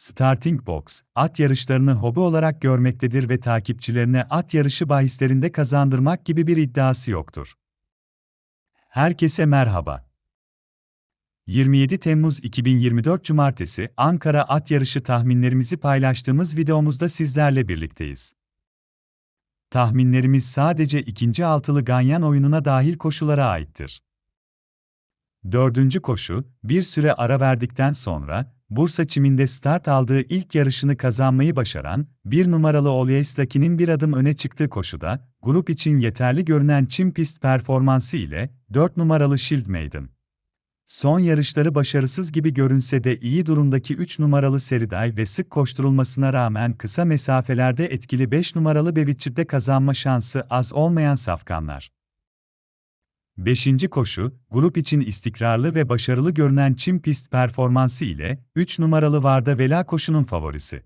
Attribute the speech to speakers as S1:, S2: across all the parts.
S1: Starting Box, at yarışlarını hobi olarak görmektedir ve takipçilerine at yarışı bahislerinde kazandırmak gibi bir iddiası yoktur. Herkese merhaba. 27 Temmuz 2024 Cumartesi Ankara at yarışı tahminlerimizi paylaştığımız videomuzda sizlerle birlikteyiz. Tahminlerimiz sadece ikinci altılı ganyan oyununa dahil koşulara aittir. Dördüncü koşu, bir süre ara verdikten sonra, Bursa çiminde start aldığı ilk yarışını kazanmayı başaran, bir numaralı Olyeslaki'nin bir adım öne çıktığı koşuda, grup için yeterli görünen çim pist performansı ile 4 numaralı Shield Maiden. Son yarışları başarısız gibi görünse de iyi durumdaki 3 numaralı Seriday ve sık koşturulmasına rağmen kısa mesafelerde etkili 5 numaralı Bevicit'te kazanma şansı az olmayan safkanlar. Beşinci koşu, grup için istikrarlı ve başarılı görünen çim pist performansı ile 3 numaralı Varda Vela koşunun favorisi.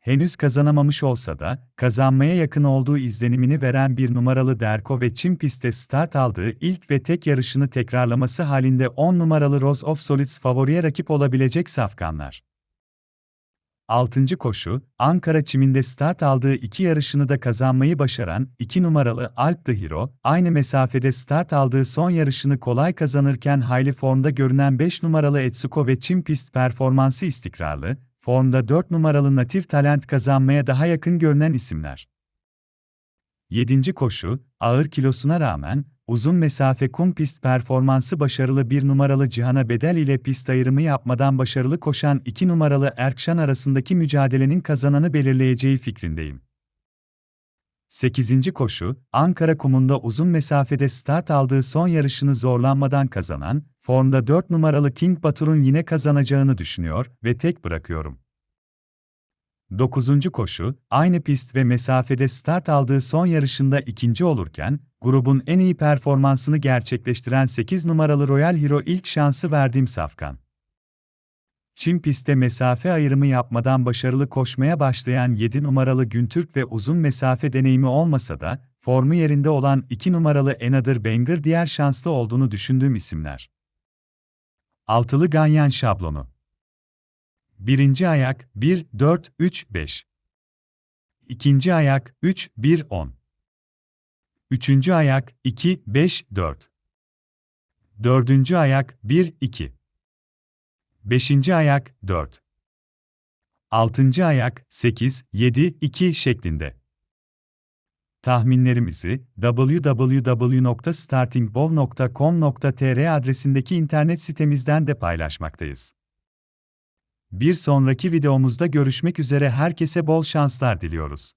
S1: Henüz kazanamamış olsa da, kazanmaya yakın olduğu izlenimini veren bir numaralı Derko ve çim pistte start aldığı ilk ve tek yarışını tekrarlaması halinde 10 numaralı Rose of Solids favoriye rakip olabilecek safkanlar. 6. koşu, Ankara çiminde start aldığı iki yarışını da kazanmayı başaran 2 numaralı Alp the Hero, aynı mesafede start aldığı son yarışını kolay kazanırken hayli formda görünen 5 numaralı Etsuko ve çim pist performansı istikrarlı, formda 4 numaralı Natif Talent kazanmaya daha yakın görünen isimler. 7. koşu, ağır kilosuna rağmen, uzun mesafe kum pist performansı başarılı bir numaralı Cihan'a bedel ile pist ayrımı yapmadan başarılı koşan iki numaralı Erkşan arasındaki mücadelenin kazananı belirleyeceği fikrindeyim. 8. koşu, Ankara kumunda uzun mesafede start aldığı son yarışını zorlanmadan kazanan, formda 4 numaralı King Batur'un yine kazanacağını düşünüyor ve tek bırakıyorum. 9. koşu, aynı pist ve mesafede start aldığı son yarışında ikinci olurken, grubun en iyi performansını gerçekleştiren 8 numaralı Royal Hero ilk şansı verdiğim safkan. Çin pistte mesafe ayrımı yapmadan başarılı koşmaya başlayan 7 numaralı Güntürk ve uzun mesafe deneyimi olmasa da, formu yerinde olan 2 numaralı Another Banger diğer şanslı olduğunu düşündüğüm isimler. Altılı Ganyan şablonu Birinci ayak 1, 4, 3, 5. İkinci ayak 3, 1, 10. Üçüncü ayak 2, 5, 4. Dördüncü ayak 1, 2. Beşinci ayak 4. Altıncı ayak 8, 7, 2 şeklinde. Tahminlerimizi www.startingbov.com.tr adresindeki internet sitemizden de paylaşmaktayız. Bir sonraki videomuzda görüşmek üzere herkese bol şanslar diliyoruz.